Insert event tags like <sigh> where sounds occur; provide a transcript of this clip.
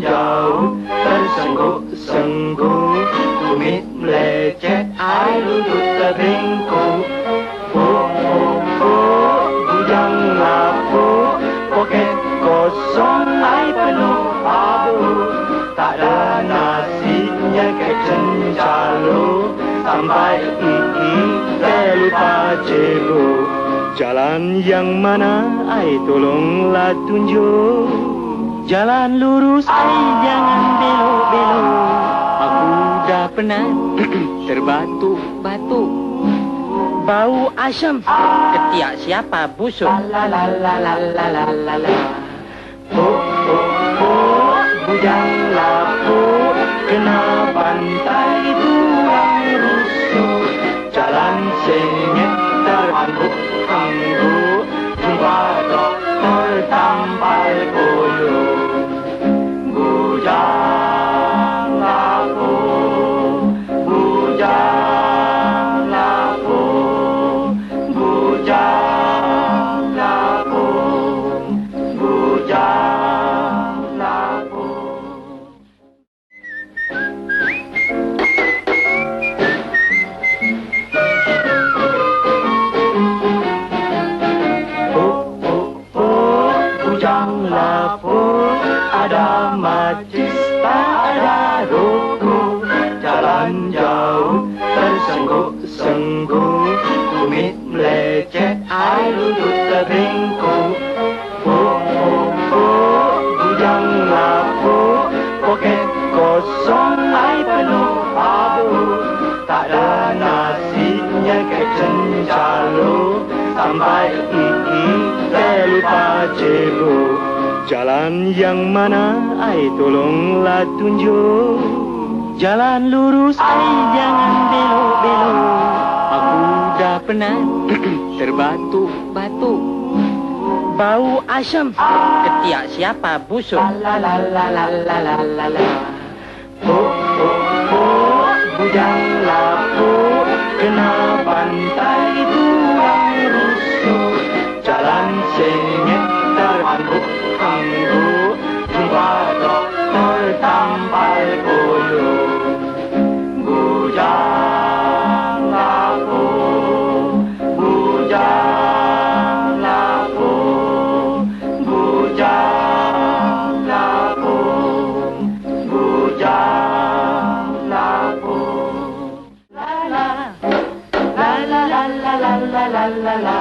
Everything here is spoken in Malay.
jauh tersengguk-sengguk, mit dem Lätschen ein und aus der Winkel. Fu, fu, fu, du jang la kosong ein penuh abu, tak ada nasibnya ke cencalu, sampai ini terlupa cebu. Jalan yang mana, ai tolonglah tunjuk. Jalan lurus, ai jangan belok-belok terpenat <clears throat> terbatu, batu, Bau asam. Ketiak siapa busuk? Lalalalalalala, Bujang lapu kena bantah ada majlis, tak ada rokok, jalan jauh, tersengguk-sengguk, tumit melecet, air lutut kecencalo, sampai Jalan yang mana, ai tolonglah tunjuk. Jalan lurus, ai jangan belok-belok. Aku dah pernah <clears throat> terbatuk-batuk. Bau asam, ketiak siapa busuk. La la la la la la la oh, oh, terhangguk-hangguk, jumpa dokter tampal koyo. Bujang lapu, bujang lapu, bujang lapu, bujang lapu. La la, la la la la la la la la la.